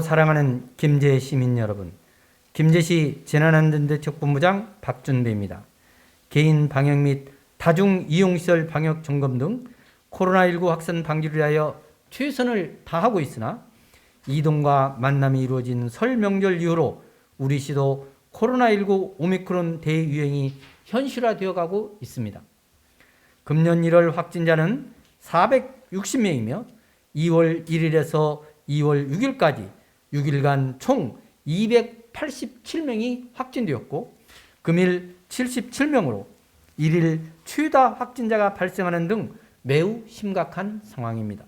사랑하는 김제 시민 여러분, 김제시 재난안전대책본부장 박준배입니다. 개인 방역 및 다중 이용시설 방역 점검 등 코로나19 확산 방지를 위하여 최선을 다하고 있으나 이동과 만남이 이루어진 설 명절 이후로 우리 시도 코로나19 오미크론 대유행이 현실화되어 가고 있습니다. 금년 1월 확진자는 460명이며 2월 1일에서 2월 6일까지 6일간 총 287명이 확진되었고 금일 77명으로 1일 최다 확진자가 발생하는 등 매우 심각한 상황입니다.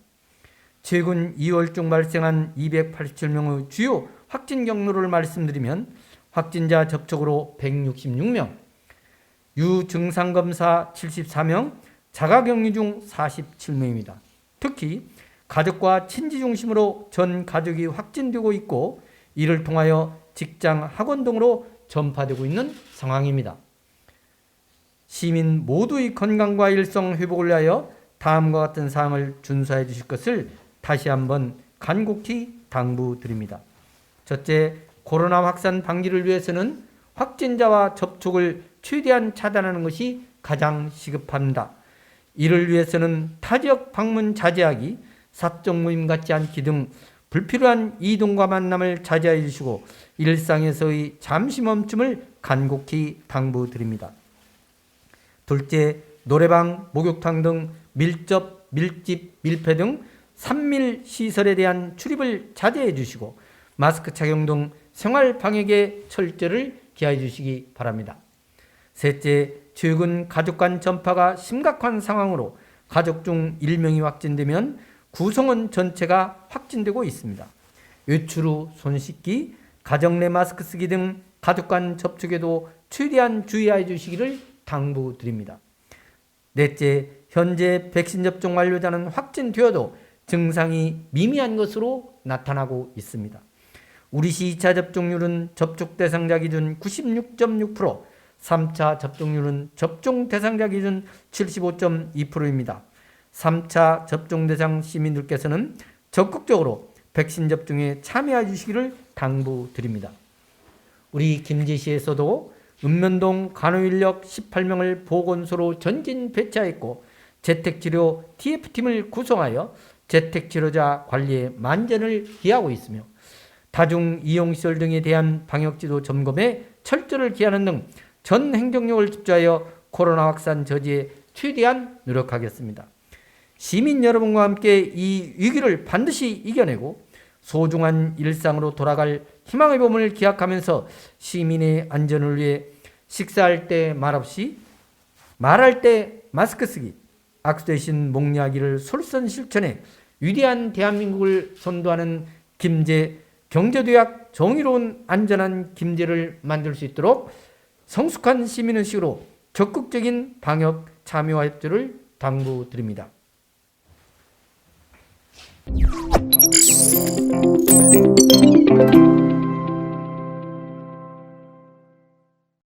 최근 2월 중 발생한 287명의 주요 확진 경로를 말씀드리면 확진자 접촉으로 166명, 유증상 검사 74명, 자가격리 중 47명입니다. 특히 가족과 친지 중심으로 전 가족이 확진되고 있고 이를 통하여 직장, 학원 등으로 전파되고 있는 상황입니다. 시민 모두의 건강과 일성 회복을 위하여 다음과 같은 사항을 준수해 주실 것을 다시 한번 간곡히 당부드립니다. 첫째, 코로나 확산 방지를 위해서는 확진자와 접촉을 최대한 차단하는 것이 가장 시급합니다. 이를 위해서는 타지역 방문 자제하기, 사적 모임 갖지 않기 등 불필요한 이동과 만남을 자제해 주시고 일상에서의 잠시 멈춤을 간곡히 당부드립니다. 둘째, 노래방, 목욕탕 등 밀접, 밀집, 밀폐 등 산밀 시설에 대한 출입을 자제해 주시고 마스크 착용 등 생활 방역에 철저를 기하해 주시기 바랍니다. 셋째, 최근 가족 간 전파가 심각한 상황으로 가족 중 1명이 확진되면 구성원 전체가 확진되고 있습니다. 외출 후 손 씻기, 가정 내 마스크 쓰기 등 가족 간 접촉에도 최대한 주의해 주시기를 당부드립니다. 넷째, 현재 백신 접종 완료자는 확진되어도 증상이 미미한 것으로 나타나고 있습니다. 우리 시 2차 접종률은 접촉 대상자 기준 96.6%, 3차 접종률은 접종 대상자 기준 75.2%입니다. 3차 접종 대상 시민들께서는 적극적으로 백신 접종에 참여해 주시기를 당부드립니다. 우리 김제시에서도 읍면동 간호인력 18명을 보건소로 전진 배치하였고 재택치료 TF팀을 구성하여 재택치료자 관리에 만전을 기하고 있으며 다중 이용시설 등에 대한 방역지도 점검에 철저를 기하는 등 전 행정력을 집중하여 코로나 확산 저지에 최대한 노력하겠습니다. 시민 여러분과 함께 이 위기를 반드시 이겨내고 소중한 일상으로 돌아갈 희망의 봄을 기약하면서 시민의 안전을 위해 식사할 때 말없이 말할 때 마스크 쓰기 악수 대신 목야기를 솔선 실천해 위대한 대한민국을 선도하는 김제 경제도약 정의로운 안전한 김제를 만들 수 있도록 성숙한 시민의식으로 적극적인 방역 참여와 협조를 당부드립니다. Música